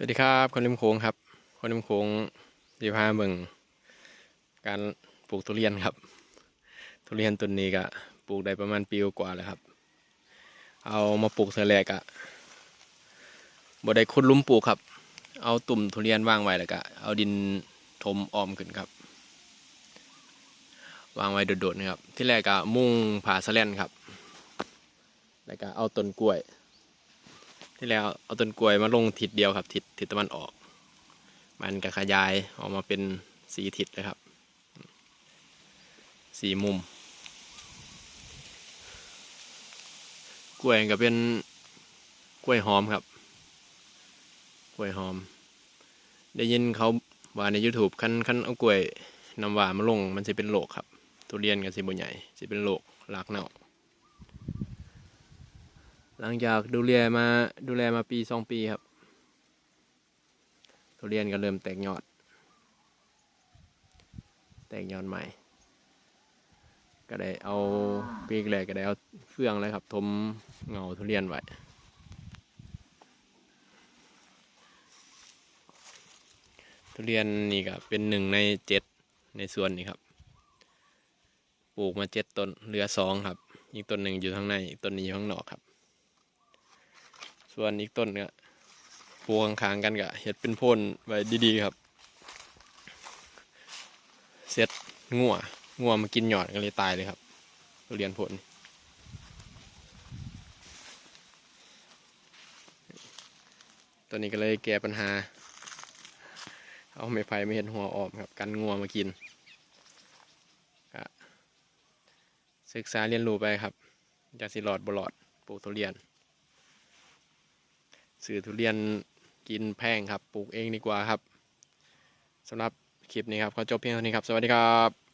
สวัสดีครับ คนริมโค้งครับ คนริมโค้งดีพาเบิ่งการปลูกทุเรียนครับ ทุเรียนต้นนี้ก็ปลูกได้ประมาณปีกว่าแล้วครับ เอามาปลูกเสร็จแรกอะบ่ได้ขุดลุมปลูกครับ เอาตุ่มทุเรียนวางไว้แล้วก็เอาดินถมออมขึ้นครับ วางไว้โดดๆนะครับ ที่แรกก็มุ่งผ่าสแลนครับ แล้วก็เอาต้นกล้วย ที่แล้วเอาต้นกล้วยมาลงทิศเดียวครับ ทิศทิศตะวันออก มันก็ขยายออกมาเป็นสีทิศเลยครับสีมุม กล้วยก็เป็นกล้วยหอมครับ กล้วยหอม ได้ยินเขาว่าใน YouTube คันคันเอากล้วยนำหวานมาลงมันจะเป็นโรคครับ ทุเรียนก็สิบ่ใหญ่จะเป็นโรครากเน่า หลังจากดูแลมาดูแลมาปีสองปีครับทุเรียนก็เริ่มแตกยอด แตกยอดใหม่ ก็ได้เอาปีแรกก็ได้เอาเฟืองเลยครับทมเงาทุเรียนไว้ทุเรียนนี่ก็เป็นหนึ่งในเจ็ดในส่วนนี้ครับ ปลูกมาเจ็ดต้นเหลือสองครับ อีกต้นหนึ่งอยู่ข้างในอีกต้นนี้อยู่ข้างนอกครับ ส่วนอีกต้นก็ปลูกข้างๆกันก็เห็ดเป็นพ่นไว้ดีๆครับ เสร็จงัวงัวมากินหยอดก็เลยตายเลยครับเรียนผลตัวนี้ก็เลยแก้ปัญหา เอาไม้ไผ่ไม่เห็นหัวออกครับ กันงัวมากินศึกษาเรียนรู้ไปครับอยากสิหลอดบลอดปลูกทุเรียน ซื้อทุเรียนกินแพงครับ ปลูกเองดีกว่าครับสำหรับคลิปนี้ครับ ขอจบเพียงเท่านี้ครับ สวัสดีครับ